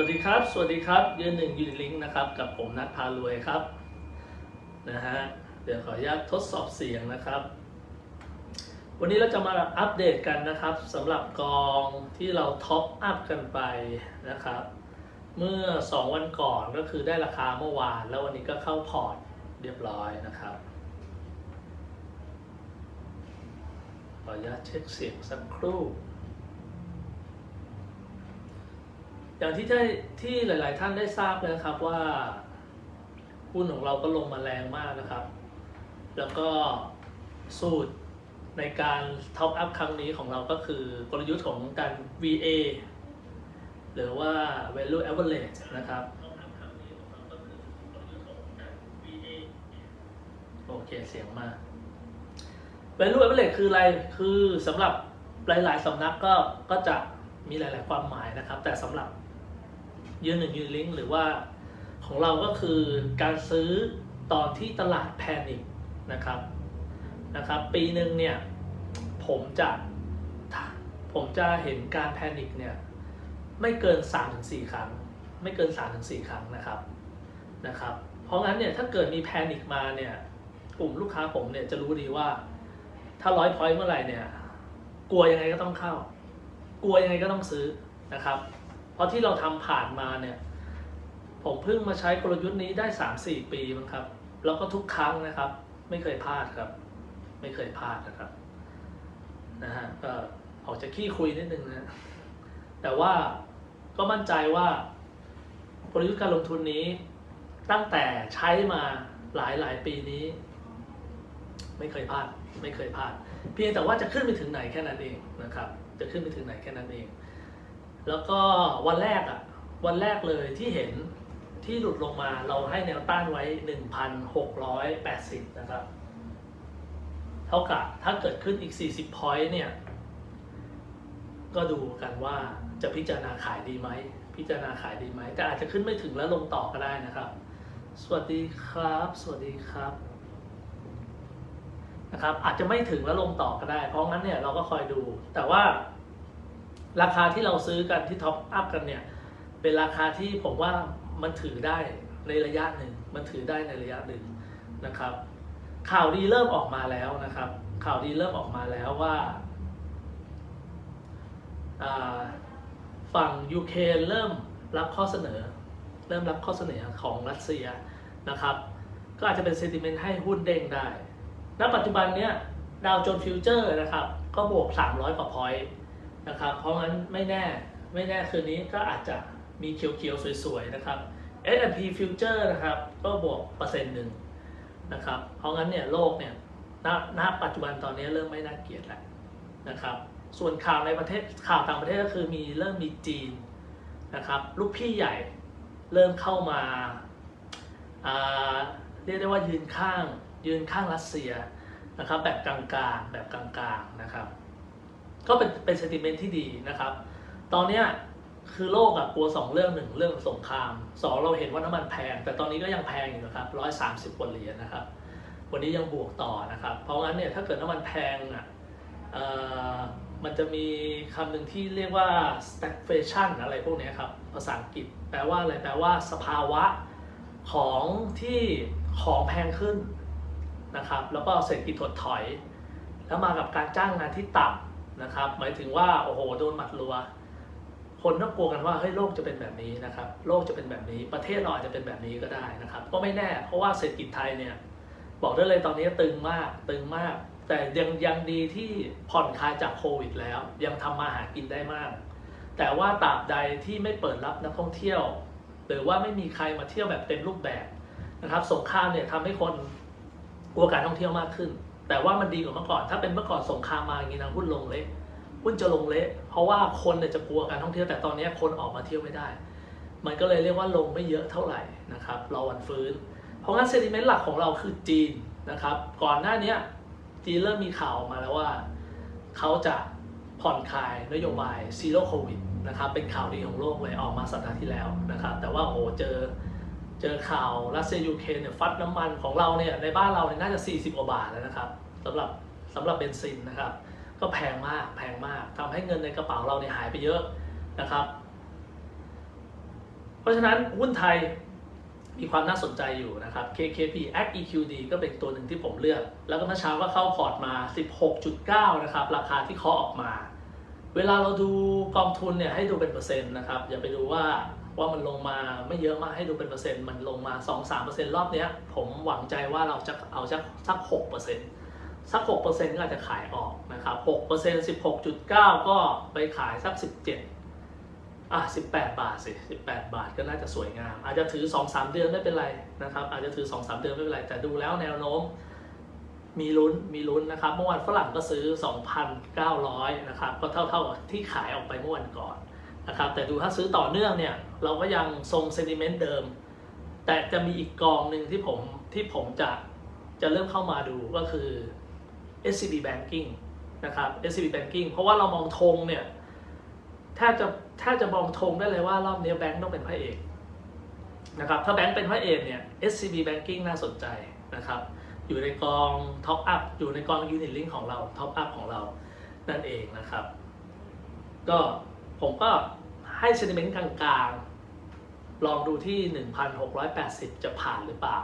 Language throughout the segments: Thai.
วัสดีครับ สวัสดีครับ ยืนหนึ่งยูนิลิงก์นะครับ กับผมนัทพารวยครับ นะฮะ เดี๋ยวขออนุญาตทดสอบเสียงนะครับ วันนี้เราจะมาอัปเดตกันนะครับสำหรับกองที่เราท็อปอัพกันไปนะครับ เมื่อ 2 วันก่อนก็คือได้ราคาเมื่อวาน แล้ววันนี้ก็เข้าพอร์ตเรียบร้อยนะครับ ขออนุญาตเช็คเสียงสักครู่ อย่างที่ได้ที่หลาย ๆ ท่านได้ทราบเลยนะครับว่าหุ้นของเราก็ลงมาแรงมากนะครับ แล้วก็สูตรในการท็อปอัพครั้งนี้ของเราก็คือกลยุทธ์ของการ VA หรือว่า value average นะครับ โอเคเสียงมา value average คืออะไร คือสำหรับหลาย ๆสำนักก็ก็จะมีหลาย ๆ ความหมายนะครับ แต่สำหรับ ยืนหนึ่งยืนลิงก์หรือว่าของเราก็คือการซื้อตอนที่ตลาดแพนิคนะครับนะครับ ปีหนึ่งเนี่ยผมจะผมจะเห็นการแพนิคเนี่ยไม่เกิน 3-4 ครั้ง ไม่เกิน 3-4 ครั้งนะครับนะครับ เพราะงั้นเนี่ยถ้าเกิดมีแพนิคมาเนี่ยกลุ่มลูกค้าผมเนี่ยจะรู้ดีว่าถ้าร้อยพอยต์เมื่อไหร่เนี่ยกลัวยังไงก็ต้องเข้า กลัวยังไงก็ต้องซื้อนะครับ เพราะที่เราทำผ่านมาเนี่ย ผมเพิ่งมาใช้กลยุทธ์นี้ได้สามสี่ปีมั้งครับ แล้วก็ทุกครั้งนะครับ ไม่เคยพลาดครับ ไม่เคยพลาดนะครับนะฮะก็ออกจากขี้คุยนิดนึงนะแต่ว่าก็มั่นใจว่ากลยุทธ์การลงทุนนี้ ตั้งแต่ใช้มาหลายหลายปีนี้ ไม่เคยพลาด ไม่เคยพลาด เพียงแต่ว่าจะขึ้นไปถึงไหนแค่นั้นเองนะครับ จะขึ้นไปถึงไหนแค่นั้นเอง แล้วก็วันแรกอะ่ะ วันแรกเลยที่เห็นที่หลุดลงมาเราให้แนวต้านไว้ 1,680 นะครับ เท่ากับถ้าเกิดขึ้นอีก 40 point เนี่ย ก็ดูกันว่าจะพิจารณาขายดีไหม พิจารณาขายดีไหม แต่อาจจะขึ้นไม่ถึงแล้วลงต่อก็ได้นะครับ สวัสดีครับ สวัสดีครับ นะครับ อาจจะไม่ถึงแล้วลงต่อก็ได้ เพราะงั้นเนี่ยเราก็คอยดู แต่ว่า ราคาที่เราซื้อกันที่ท็อปอัพกันเนี่ย เป็นราคาที่ผมว่ามันถือได้ในระยะหนึ่ง มันถือได้ในระยะหนึ่งนะครับ ข่าวดีเริ่มออกมาแล้วนะครับ ข่าวดีเริ่มออกมาแล้วว่าฝั่งยูเครนเริ่มรับข้อเสนอ เริ่มรับข้อเสนอของรัสเซียนะครับ ก็อาจจะเป็นเซนติเมนต์ให้หุ้นเด้งได้ ณ ปัจจุบันเนี้ยดาวโจนส์ฟิวเจอร์นะครับ ก็บวก 300 กว่าพอยต์ นะครับ เพราะงั้นไม่แน่ไม่แน่คืนนี้ก็อาจจะมีเขียวๆ สวยๆ นะครับ S&P Future นะครับก็บวกเปอร์เซ็นต์หนึ่งนะครับ เพราะงั้นเนี่ยโลกเนี่ยณณปัจจุบันตอนนี้เริ่มไม่น่าเกลียดแล้วนะครับ ส่วนข่าวในประเทศข่าวต่างประเทศก็คือมีเริ่มมีจีนนะครับลูกพี่ใหญ่เริ่มเข้ามาอ่าเรียกได้ว่ายืนข้างยืนข้างรัสเซียนะครับแบบกลางๆแบบกลางๆนะครับ ก็เป็นเป็นเซนติเมนต์ที่ดีนะครับ ตอนเนี้ยคือโลกอะกลัวสองเรื่องหนึ่งเรื่องสงครามสองเราเห็นว่าน้ำมันแพง แต่ตอนนี้ก็ยังแพงอยู่นะครับร้อยสามสิบกว่าเหรียญนะครับ วันนี้ยังบวกต่อนะครับ เพราะงั้นเนี่ยถ้าเกิดน้ำมันแพงอะเอ่อมันจะมีคำหนึ่งที่เรียกว่า stagflation อะไรพวกนี้ครับ ภาษาอังกฤษ แปลว่าอะไร แปลว่าสภาวะของที่ของแพงขึ้นนะครับ แล้วก็เศรษฐกิจถดถอย แล้วมากับการจ้างงานที่ต่ำ นะครับ หมายถึงว่าโอ้โหโดนหมัดรัว คนก็กลัวกันว่าเฮ้ยโลกจะเป็นแบบนี้นะครับโลกจะเป็นแบบนี้ประเทศเราอาจจะเป็นแบบนี้ก็ได้นะครับ ก็ไม่แน่เพราะว่าเศรษฐกิจไทยเนี่ยบอกได้เลยตอนนี้ตึงมากตึงมาก แต่ยังยังดีที่ผ่อนคลายจากโควิดแล้ว ยังทำมาหากินได้มาก แต่ว่าตราบใดที่ไม่เปิดรับนักท่องเที่ยว หรือว่าไม่มีใครมาเที่ยวแบบเต็มรูปแบบนะครับสงครามเนี่ยทำให้คนกลัวการท่องเที่ยวมากขึ้น แต่ว่ามันดีกว่าเมื่อก่อน ถ้าเป็นเมื่อก่อนสงครามมาอย่างนี้นะหุ้นลงเละหุ้นจะลงเละ เพราะว่าคนเนี่ยจะกลัวการท่องเที่ยวแต่ตอนนี้คนออกมาเที่ยวไม่ได้ มันก็เลยเรียกว่าลงไม่เยอะเท่าไหร่นะครับรอวันฟื้น เพราะงั้นเซนิเมนต์หลักของเราคือจีนนะครับ ก่อนหน้านี้จีนเริ่มมีข่าวออกมาแล้วว่า เขาจะผ่อนคลายนโยบายซีโร่โควิดนะครับเป็นข่าวดีของโลกเลยออกมาสัปดาห์ที่แล้วนะครับแต่ว่าโอ้เจอ เจอข่าวรัสเซียยูเครนเนี่ยฟัดน้ำมันของเราเนี่ยในบ้านเราเนี่ยน่าจะ 40กว่าบาทแล้วนะครับสำหรับสำหรับเบนซินนะครับ ก็แพงมากแพงมากทำให้เงินในกระเป๋าเราเนี่ยหายไปเยอะนะครับ เพราะฉะนั้นหุ้นไทยมีความน่าสนใจอยู่นะครับ KKP Act EQD ก็เป็นตัวหนึ่งที่ผมเลือก แล้วก็เมื่อเช้าก็เข้าพอร์ตมา 16.9 นะครับ ราคาที่เคาะออกมา เวลาเราดูกองทุนเนี่ยให้ดูเป็นเปอร์เซ็นต์นะครับ อย่าไปดูว่า ว่ามันลงมาไม่เยอะมากให้ดูเป็นเปอร์เซ็นต์มันลงมา 2-3%รอบเนี้ย ผมหวังใจว่าเราจะเอาสักสัก6%สัก 6%ก็อาจจะขายออกนะครับ6% 16.9 ก็ไปขายสัก 17อะ18 บาทสิ 18 บาทก็น่าจะสวยงาม อาจจะถือ 2-3 เดือนไม่เป็นไรนะครับอาจจะถือ 2-3 เดือนไม่เป็นไร แต่ดูแล้วแนวโน้มมีลุ้น มีลุ้นนะครับ เมื่อวานฝรั่งก็ซื้อ 2,900 นะครับ ก็เท่าเท่ากับที่ขายออกไปเมื่อวันก่อนนะครับ แต่ดูถ้าซื้อต่อเนื่องเนี่ย เราก็ยังทรงเซนิเมนต์เดิม แต่จะมีอีกกองหนึ่งที่ผมที่ผมจะจะเริ่มเข้ามาดูก็คือ SCB Banking นะครับ SCB Banking เพราะว่าเรามองธงเนี่ยแทบจะแทบจะมองธงได้เลยว่ารอบนี้แบงก์ต้องเป็นพระเอกนะครับถ้าแบงก์เป็นพระเอกเนี่ย SCB Banking น่าสนใจนะครับอยู่ในกอง Top Up อยู่ในกอง Unit Link ของเรา Top Up ของเรานั่นเองนะครับ ก็ผมก็ให้เซนิเมนต์กลางๆ ลองดูที่ 1,680 จะผ่านหรือเปล่า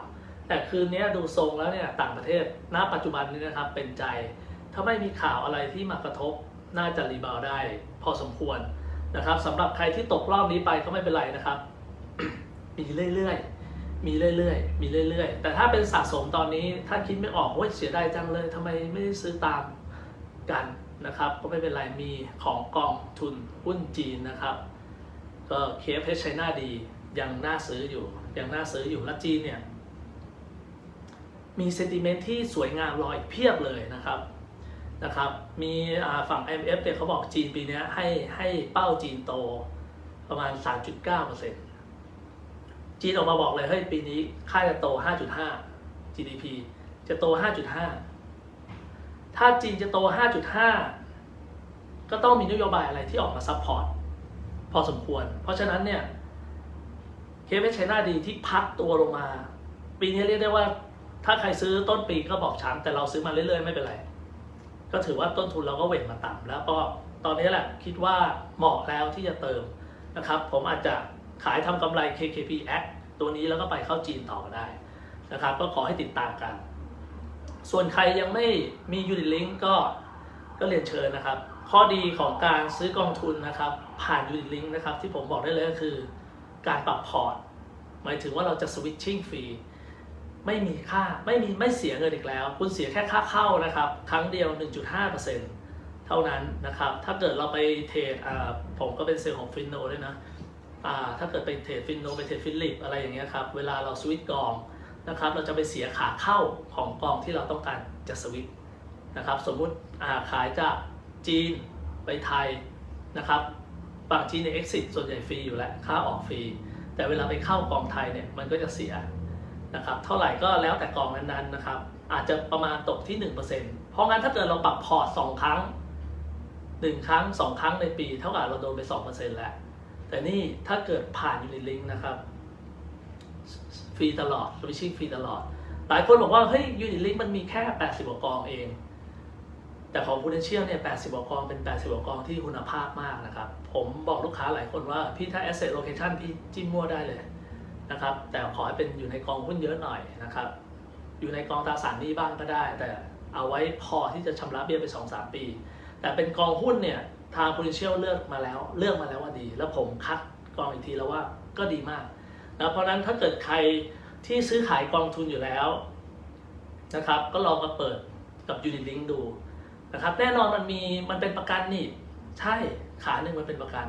แต่คืนนี้ดูทรงแล้วเนี่ยต่างประเทศณปัจจุบันนี้นะครับเป็นใจ ถ้าไม่มีข่าวอะไรที่มากระทบน่าจะรีบาวได้ พอสมควรนะครับสำหรับใครที่ตกรอบนี้ไปก็ไม่เป็นไรนะครับ มีเรื่อยๆ มีเรื่อยๆ มีเรื่อยๆ แต่ถ้าเป็นสะสมตอนนี้ถ้าคิดไม่ออกว่าเสียดายจังเลยทำไมไม่ได้ซื้อตามกันนะครับ ก็ไม่เป็นไรมีของกองทุนหุ้นจีนนะครับก็เคฟเชไน่าดี ยังน่าซื้ออยู่ยังน่าซื้ออยู่และจีนเนี่ยมีเซนติเมนต์ที่สวยงามรออีกเพียบเลยนะครับนะครับ มีฝั่ง IMF เนี่ยเขาบอกจีนปีนี้ให้ให้เป้าจีนโตประมาณ 3.9%จีนออกมาบอกเลยเฮ้ยปีนี้ค่าจะโต 5.5 GDP จะโต 5.5 ถ้าจีนจะโต 5.5 ก็ต้องมีนโยบายอะไรที่ออกมาซัพพอร์ตพอสมควร เพราะฉะนั้นเนี่ย เคเวชไชน่าดีที่พักตัวลงมา ปีนี้เรียกได้ว่า ถ้าใครซื้อต้นปีก็บอกช้ำแต่เราซื้อมาเรื่อยๆ ไม่เป็นไร ก็ถือว่าต้นทุนเราก็เวทมาต่ำแล้วก็ตอนนี้แหละคิดว่าเหมาะแล้วที่จะเติมนะครับ ผมอาจจะขายทำกำไร KKP Act ตัวนี้แล้วก็ไปเข้าจีนต่อได้นะครับ ก็ขอให้ติดตามกัน ส่วนใครยังไม่มี Unit Link ก็ก็เรียนเชิญนะครับ ข้อดีของการซื้อกองทุนนะครับ ผ่าน Unit Link นะครับ ที่ผมบอกได้เลยก็คือ การปรับพอร์ต หมายถึงว่าเราจะ switching ฟรีไม่มีค่าไม่มีไม่เสียเงินอีกแล้ว คุณเสียแค่ค่าเข้านะครับ ครั้งเดียว 1.5%เท่านั้นนะครับ ถ้าเกิดเราไปเทรดอ่าผมก็เป็นเซลล์ของฟินโนด้วยนะอ่าถ้าเกิดไปเทรดฟินโนไปเทรดฟิลิปอะไรอย่างเงี้ยครับ เวลาเราสวิตช์กองนะครับ เราจะไปเสียขาเข้าของกองที่เราต้องการจะสวิตช์นะครับ สมมุติอ่าขายจากจีนไปไทยนะครับ ฝั่งจีนใน exit ส่วนใหญ่ฟรีอยู่แล้วค่าออกฟรี แต่เวลาไปเข้ากองไทยเนี่ยมันก็จะเสียนะครับเท่าไหร่ก็แล้วแต่กองนั้นๆนะครับ อาจจะประมาณตกที่ 1%เพราะงั้นถ้าเกิดเราปรับพอร์ต2ครั้ง 1 ครั้ง 2 ครั้งในปี เท่ากับเราโดนไป 2%แล้ว แต่นี่ถ้าเกิดผ่านยูนิลิงนะครับฟรีตลอดสวิชชิ่งฟรีตลอด หลายคนบอกว่าเฮ้ยยูนิลิงมันมีแค่ 80กว่ากองเอง แต่ของ Prudential เนี่ย 80กว่ากองเป็น 80กว่ากองที่คุณภาพมากนะครับ ผมบอกลูกค้าหลายคนว่า พี่ถ้า asset location พี่จิ้มมั่วได้เลยนะครับ แต่ขอให้เป็นอยู่ในกองหุ้นเยอะหน่อยนะครับ อยู่ในกองตราสารหนี้บ้างก็ได้ แต่เอาไว้พอที่จะชำระเบี้ยไป 2-3 ปี แต่เป็นกองหุ้นเนี่ยทาง Prudential เลือกมาแล้ว เลือกมาแล้วว่าดี แล้วผมคัดกองอีกทีแล้วว่าก็ดีมากนะเพราะนั้นถ้าเกิดใครที่ซื้อขายกองทุนอยู่แล้วนะครับ ก็ลองมาเปิดกับ Unit Link ดู นะครับแน่นอนมันมีมันเป็นประกันนี่ใช่ขาหนึ่งมันเป็นประกัน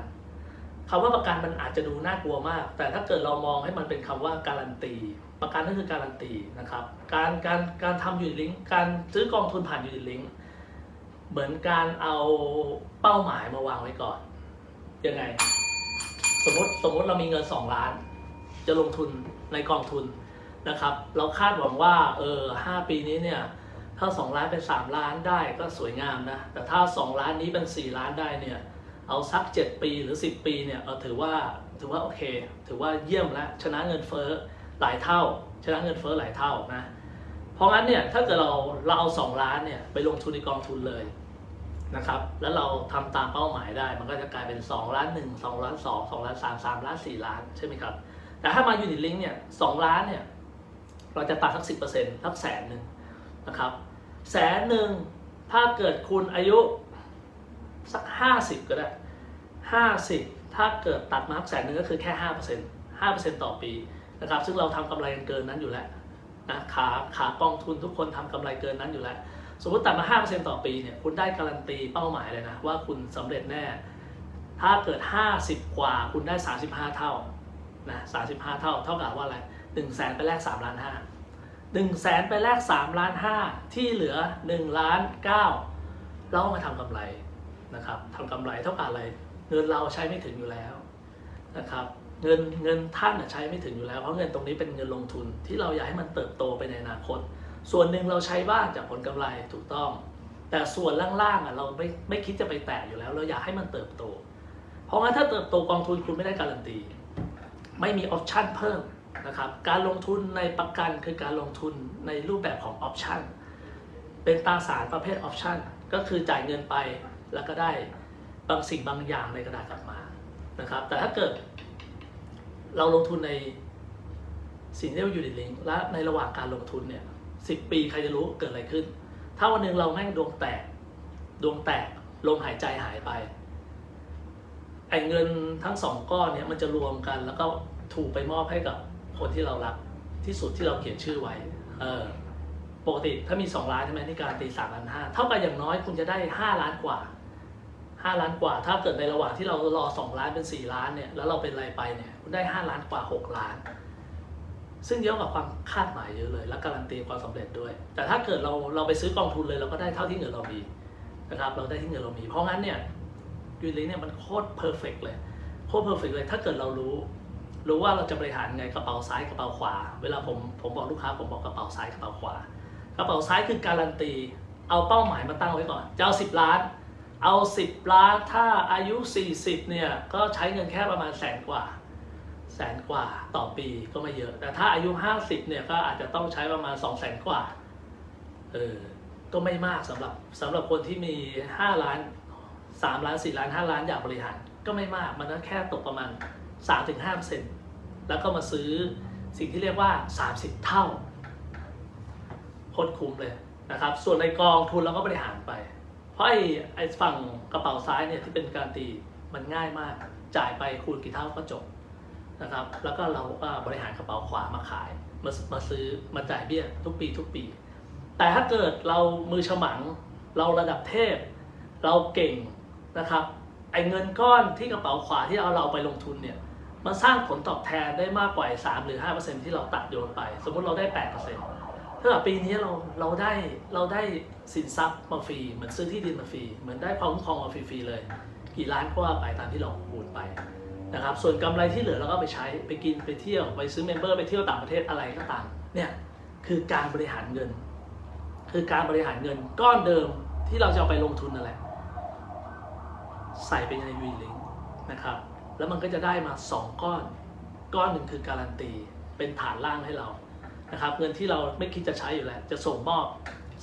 คำว่าประกันมันอาจจะดูน่ากลัวมาก แต่ถ้าเกิดเรามองให้มันเป็นคำว่าการันตี ประกันก็คือการันตีนะครับการการการทำยูนิลิงการซื้อกองทุนผ่านยูนิลิงเหมือนการเอาเป้าหมายมาวางไว้ก่อนยังไง สมมติสมมติเรามีเงิน 2 ล้าน จะลงทุนในกองทุนนะครับ เราคาดหวังว่าเออห้าปีนี้เนี่ย ถ้า 2 ล้านเป็น 3 ล้านได้ก็สวยงามนะ แต่ถ้า 2 ล้านนี้เป็น 4 ล้านได้เนี่ย เอาสัก 7 ปีหรือ 10 ปีเนี่ยเอาถือว่าถือว่าโอเค ถือว่าเยี่ยมแล้วชนะเงินเฟ้อหลายเท่า ชนะเงินเฟ้อหลายเท่านะ เพราะงั้นเนี่ยถ้าเกิดเราเราเอา 2 ล้านเนี่ยไปลงทุนในกองทุนเลยนะครับ แล้วเราทำตามเป้าหมายได้ มันก็จะกลายเป็น 2 ล้าน 1 2 ล้าน 2 2 ล้าน 3 3 ล้าน 4 ล้านใช่ไหมครับ แต่ถ้ามายูนิตลิงเนี่ย2ล้านเนี่ยเราจะตัดสัก 10%สักแสนหนึ่งนะครับ แสนหนึ่งถ้าเกิดคุณอายุสัก50ก็ได้50ถ้าเกิดตัดมาสักแสนหนึ่งก็คือแค่5% 5%ต่อปีนะครับ ซึ่งเราทำกำไรกันเกินนั้นอยู่แล้วนะขาขากองทุนทุกคนทำกำไรเกินนั้นอยู่แล้ว สมมติตัดมา 5%ต่อปีเนี่ยคุณได้การันตีเป้าหมายเลยนะว่าคุณสำเร็จแน่ ถ้าเกิด 50 กว่าคุณได้ 35 เท่านะ35 เท่า เท่ากับว่าอะไร1แสนไปแลก3ล้าน5 1แสนไปแลก3ล้าน5ที่เหลือ1ล้าน9เรามาทำกำไรนะครับทำกำไรเท่ากับอะไร เงินเราใช้ไม่ถึงอยู่แล้วนะครับเงินเงินท่านใช้ไม่ถึงอยู่แล้ว เพราะเงินตรงนี้เป็นเงินลงทุนที่เราอยากให้มันเติบโตไปในอนาคต ส่วนหนึ่งเราใช้บ้างจากผลกำไรถูกต้อง แต่ส่วนล่างๆอะเราไม่ไม่คิดจะไปแตะอยู่แล้ว เราอยากให้มันเติบโต เพราะงั้นถ้าเติบโตกองทุนคุณไม่ได้การันตี ไม่มีออปชั่นเพิ่ม นะครับการลงทุนในประกันคือการลงทุนในรูปแบบของออปชันเป็นตราสารประเภทออปชันก็คือจ่ายเงินไปแล้วก็ได้บางสิ่งบางอย่างในกระดาษกลับมานะครับแต่ถ้าเกิดเราลงทุนในสิ่งที่เรียกว่ายูนิตลิงและในระหว่างการลงทุนเนี่ยสิปีใครจะรู้เกิดอะไรขึ้น ถ้าวันหนึ่งเราแม่งดวงแตก ดวงแตกลมหายใจหายไปไอ้เงินทั้งสองก้อนเนี่ยมันจะรวมกันแล้วก็ถูกไปมอบให้กับ คนที่เรารักที่สุดที่เราเขียนชื่อไว้ เออ ปกติถ้ามี 2 ล้านใช่ไหมที่การตีสามล้านห้าเท่ากับอย่างน้อยคุณจะได้ 5 ล้านกว่า 5 ล้านกว่า ถ้าเกิดในระหว่างที่เรารอ 2 ล้านเป็น 4 ล้านเนี่ย แล้วเราเป็นอะไรไปเนี่ย คุณได้ 5 ล้านกว่า 6 ล้าน ซึ่งเยอะกว่าความคาดหมายเยอะเลย และการันตีความสำเร็จด้วย แต่ถ้าเกิดเราเราไปซื้อกองทุนเลยเราก็ได้เท่าที่เงินเรามีนะครับ เราได้ที่เงินเรามี เพราะงั้นเนี่ยยูนิเนี่ยมันโคตรเพอร์เฟกเลย โคตรเพอร์เฟกเลย ถ้าเกิดเรารู้ รู้ว่าเราจะบริหารไงกระเป๋าซ้ายกระเป๋าขวา เวลาผมผมบอกลูกค้าผมบอกกระเป๋าซ้ายกระเป๋าขวา กระเป๋าซ้ายคือการันตี เอาเป้าหมายมาตั้งไว้ก่อนจะเอาสิบล้าน เอาสิบล้านถ้าอายุ 40เนี่ยก็ใช้เงินแค่ประมาณแสนกว่า แสนกว่าต่อปีก็ไม่เยอะ แต่ถ้าอายุ 50เนี่ยก็อาจจะต้องใช้ประมาณ 2 0 0แสนกว่าเออก็ไม่มากสำหรับสำหรับคนที่มี 5 ล้าน 3 ล้าน 4 ล้าน 5 ล้านอยากบริหาร ก็ไม่มากมันก็แค่ตกประมาณ 3-5%แล้วก็มาซื้อสิ่งที่เรียกว่า 30 เท่าโคตรคุ้มเลยนะครับ ส่วนในกองทุนเราก็บริหารไป เพราะไอ้ไอ้ฝั่งกระเป๋าซ้ายเนี่ยที่เป็นการตีมันง่ายมาก จ่ายไปคูณกี่เท่าก็จบนะครับ แล้วก็เราก็บริหารกระเป๋าขวามาขาย มามาซื้อมาจ่ายเบี้ยทุกปีทุกปี แต่ถ้าเกิดเรามือฉมัง เราระดับเทพ เราเก่งนะครับ ไอ้เงินก้อนที่กระเป๋าขวาที่เอาเราไปลงทุนเนี่ย มันสร้างผลตอบแทนได้มากกว่าสามหรือห้าเปอร์เซ็นที่เราตัดโยนไป สมมุติเราได้แปดเปอร์เซ็นถ้าปีนี้เราเราได้เราได้สินทรัพย์มาฟรีเหมือนซื้อที่ดินมาฟรีเหมือนได้ความคุ้มครองมาฟรีๆเลย กี่ล้านก็ว่าไปตามที่เราคูณไปนะครับส่วนกำไรที่เหลือเราก็ไปใช้ไปกินไปเที่ยวไปซื้อเมมเบอร์ไปเที่ยวต่างประเทศอะไรก็ตามเนี่ยคือการบริหารเงิน คือการบริหารเงินก้อนเดิมที่เราจะเอาไปลงทุนนั่นแหละใส่ไปในวีลิงนะครับ แล้วมันก็จะได้มา 2 ก้อน ก้อนหนึ่งคือการันตี เป็นฐานล่างให้เรานะครับเงินที่เราไม่คิดจะใช้อยู่แล้ว จะส่งมอบ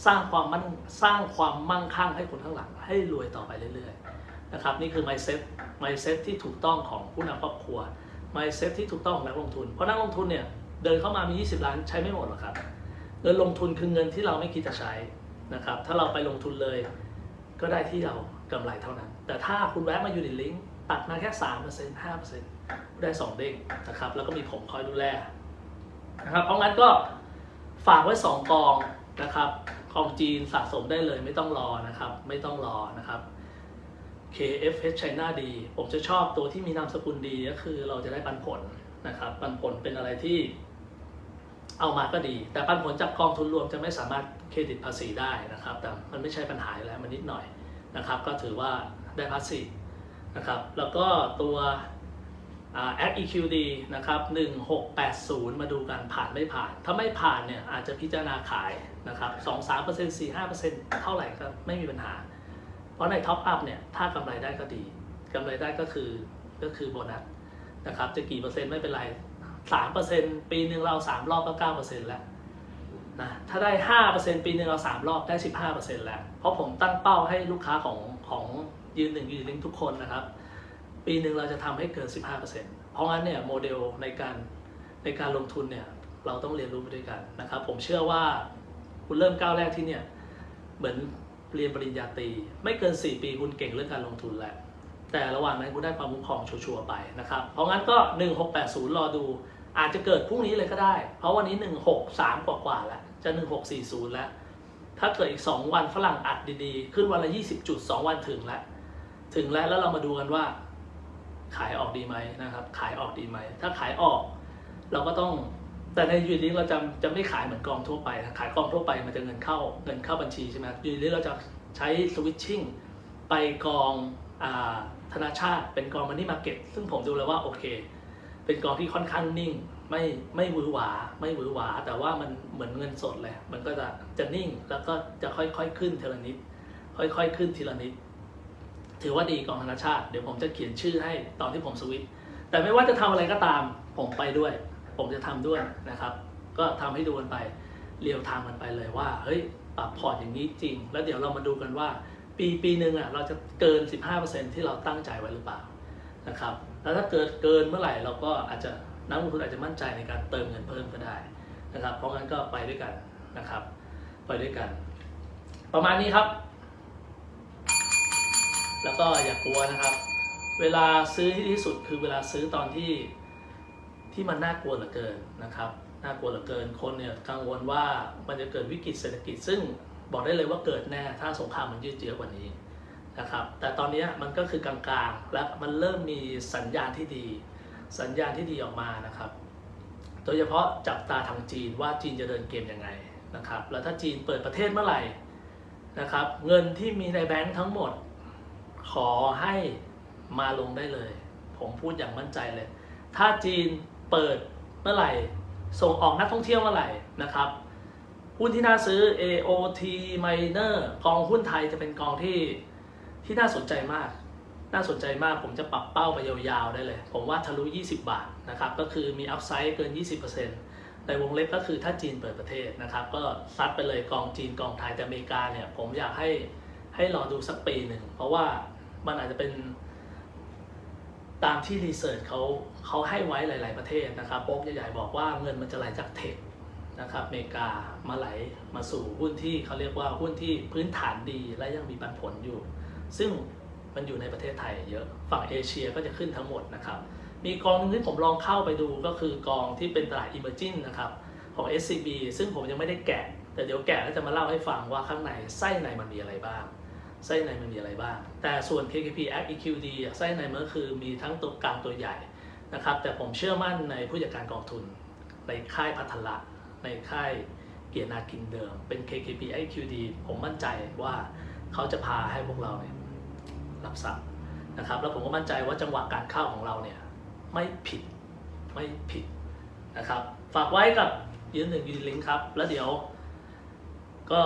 สร้างความมั่นสร้างความมั่งคั่งให้คนข้างหลัง ให้รวยต่อไปเรื่อยๆนะครับนี่คือ mindset mindset ที่ถูกต้องของผู้นำครอบครัว mindset ที่ถูกต้องของนักลงทุน เพราะนักลงทุนเนี่ยเดินเข้ามามี 20 ล้านใช้ไม่หมดหรอกครับเงินลงทุนคือเงินที่เราไม่คิดจะใช้นะครับถ้าเราไปลงทุนเลย ก็ได้ที่เรากำไรเท่านั้น แต่ถ้าคุณแวะมาอยู่ในลิงก์ ตัดมาแค่สามเปอร์เซ็นต์ห้าเปอร์เซ็นต์ได้สองเด้งนะครับแล้วก็มีผมคอยดูแลนะครับเพราะงั้นก็ฝากไว้สองกองนะครับกองจีนสะสมได้เลยไม่ต้องรอนะครับ ไม่ต้องรอนะครับ KFH China ดี ผมจะชอบตัวที่มีนามสกุลดีก็คือเราจะได้ปันผลนะครับปันผลเป็นอะไรที่เอามาก็ดี แต่ปันผลจากกองทุนรวมจะไม่สามารถเครดิตภาษีได้นะครับ แต่มันไม่ใช่ปัญหาแล้วมันนิดหน่อยนะครับ ก็ถือว่าได้ภาษี นะครับ แล้วก็ตัว Act EQD นะครับ 1680 มาดูกันผ่านไม่ผ่าน ถ้าไม่ผ่านเนี่ยอาจจะพิจารณาขายนะครับ2 3 4 5เท่าไหร่ก็ไม่มีปัญหา เพราะในท็อปอัพเนี่ยถ้ากำไรได้ก็ดีกำไรได้ก็คือก็คือโบนัสนะครับจะกี่เปอร์เซ็นต์ไม่เป็นไร 3%ปีหนึ่งเราสามรอบก็ 9%แล้วนะถ้าได้ห้าเปอร์เซ็นปีหนึ่งเราสามรอบได้สิบห้าเปอร์เซ็นแล้ว เพราะผมตั้งเป้าให้ลูกค้าของของ ยืนหนึ่งยืนลิงทุกคนนะครับ ปีหนึ่งเราจะทำให้เกิน 15%เพราะงั้นเนี่ยโมเดลในการในการลงทุนเนี่ยเราต้องเรียนรู้ไปด้วยกันนะครับ ผมเชื่อว่าคุณเริ่มก้าวแรกที่เนี่ยเหมือนเรียนปริญญาตรีไม่เกิน 4 ปีคุณเก่งเรื่องการลงทุนแล้วแต่ระหว่างนั้นคุณได้ความคุ้มครองชัวร์ๆไปนะครับเพราะงั้นก็ 1680 รอดูอาจจะเกิดพรุ่งนี้เลยก็ได้ เพราะวันนี้ 163 กว่าๆแล้วจะ 1640 แล้ว ถ้าเกิดอีก 2 วันฝรั่งอัดดีๆ ขึ้นวันละ 20 จุด 2 วันถึงแล้ว ถึงแล้วแล้วเรามาดูกันว่า ขายออกดีไหมนะครับ ขายออกดีไหม ถ้าขายออก เราก็ต้องแต่ในยูนิเราจะจะไม่ขายเหมือนกองทั่วไปนะขายกองทั่วไปมันจะเงินเข้าเงินเข้าบัญชีใช่ไหมยูนิเราจะใช้สวิตชิ่งไปกองอาธนาชาติ เป็นกองมันนี่มาเก็ตซึ่งผมดูแล้วว่าโอเค เป็นกองที่ค่อนข้างนิ่ง ไม่ไม่หวือหวา ไม่หวือหวา แต่ว่ามันเหมือนเงินสดเลยมันก็จะจะนิ่งแล้วก็จะค่อยๆขึ้นทีละนิดค่อยๆขึ้นทีละนิด ถือว่าดีกองธนชาติ เดี๋ยวผมจะเขียนชื่อให้ตอนที่ผมสวิตช์แต่ไม่ว่าจะทำอะไรก็ตาม ผมไปด้วย ผมจะทำด้วยนะครับ ก็ทำให้ดูกันไปเรียวทางกันไปเลยว่าเฮ้ยปรับพอร์ตอย่างนี้จริง แล้วเดี๋ยวเรามาดูกันว่า ปีปีหนึ่งอะเราจะเกิน 15%ที่เราตั้งใจไว้หรือเปล่านะครับแล้วถ้าเกิดเกินเมื่อไหร่เราก็อาจจะนักลงทุนอาจจะมั่นใจในการเติมเงินเพิ่มก็ได้นะครับ เพราะงั้นก็ไปด้วยกันนะครับ ไปด้วยกัน ประมาณนี้ครับ แล้วก็อย่ากกลัวนะครับ เวลาซื้อที่ที่สุดคือเวลาซื้อตอนที่ที่มันน่ากลัวเหลือเกินนะครับน่ากลัวเหลือเกินคนเนี่ยกังวลว่ามันจะเกิดวิกฤตเศรษฐกิจ ซึ่งบอกได้เลยว่าเกิดแน่ถ้าสงครามมันยืดเยื้อกว่านี้นะครับ แต่ตอนนี้มันก็คือกลางๆ และมันเริ่มมีสัญญาณที่ดี สัญญาณที่ดีออกมานะครับ โดยเฉพาะจับตาทางจีนว่าจีนจะเดินเกมยังไงนะครับ แล้วถ้าจีนเปิดประเทศเมื่อไหร่นะครับ เงินที่มีในแบงค์ทั้งหมด ขอให้มาลงได้เลย ผมพูดอย่างมั่นใจเลย ถ้าจีนเปิดเมื่อไหร่ ส่งออกนักท่องเที่ยวเมื่อไหร่นะครับ หุ้นที่น่าซื้อ AOT Miner กองหุ้นไทยจะเป็นกองที่ที่น่าสนใจมาก น่าสนใจมาก ผมจะปรับเป้าไปยาวๆได้เลย ผมว่าทะลุ 20 บาทนะครับ ก็คือมีอัพไซด์เกิน 20%ในวงเล็บก็คือถ้าจีนเปิดประเทศนะครับ ก็ซัดไปเลยกองจีนกองไทยแต่อเมริกาเนี่ย ผมอยากให้ ให้รอดูสักปีหนึ่ง เพราะว่ามันอาจจะเป็นตามที่รีเสิร์ชเขาเขาให้ไว้หลาย ๆ ประเทศนะครับโป๊กใหญ่ๆบอกว่าเงินมันจะไหลจากเทคนะครับอเมริกามาไหลมาสู่หุ้นที่เขาเรียกว่าหุ้นที่พื้นฐานดีและยังมีปันผลอยู่ ซึ่งมันอยู่ในประเทศไทยเยอะ ฝั่งเอเชียก็จะขึ้นทั้งหมดนะครับ มีกองหนึงที่ผมลองเข้าไปดูก็คือกองที่เป็นตลาด Emerging นะครับของ SCB ซึ่งผมยังไม่ได้แกะ แต่เดี๋ยวแกะแล้วจะมาเล่าให้ฟังว่าข้างในไส้ในมันมีอะไรบ้าง ไส้ในมันมีอะไรบ้าง แต่ส่วน KKP Act EQD ไส้ในมันก็คือมีทั้งตัวกลางตัวใหญ่นะครับ แต่ผมเชื่อมั่นในผู้จัดการกองทุน ในค่ายพัทละในค่ายเกียรนากินเดิม เป็น KKP IQD ผมมั่นใจว่าเขาจะพาให้พวกเราเนี่ยรับทรัพย์นะครับ แล้วผมก็มั่นใจว่าจังหวะการเข้าของเราเนี่ยไม่ผิดไม่ผิดนะครับ ฝากไว้กับยืนหนึ่งยืนลิงก์ครับ แล้วเดี๋ยวก็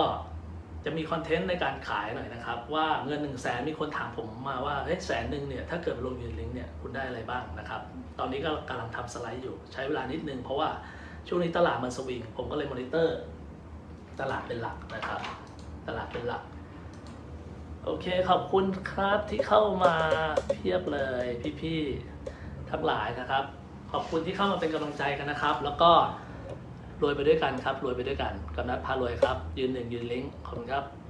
จะมีคอนเทนต์ในการขายหน่อยนะครับ ว่าเงิน1นึ่งแสนมีคนถามผมมาว่าเฮ้ยแสนหนึ่งเนี่ยถ้าเกิดลงยืนลิงก์เนี่ยคุณได้อะไรบ้างนะครับ ตอนนี้ก็กำลังทำสไลด์อยู่ใช้เวลานิดนึงเพราะว่าช่วงนี้ตลาดมันสวิง ผมก็เลยมอนิเตอร์ ตลาดเป็นหลักนะครับ ตลาดเป็นหลัก โอเคขอบคุณครับที่เข้ามาเพียบเลยพี่ๆทั้งหลายนะครับ ขอบคุณที่เข้ามาเป็นกำลังใจกันนะครับ แล้วก็ รวยไปด้วยกันครับ รวยไปด้วยกันกับนัดพารวยครับ ยืนหนึ่งยืนลิงขอบคุณครับ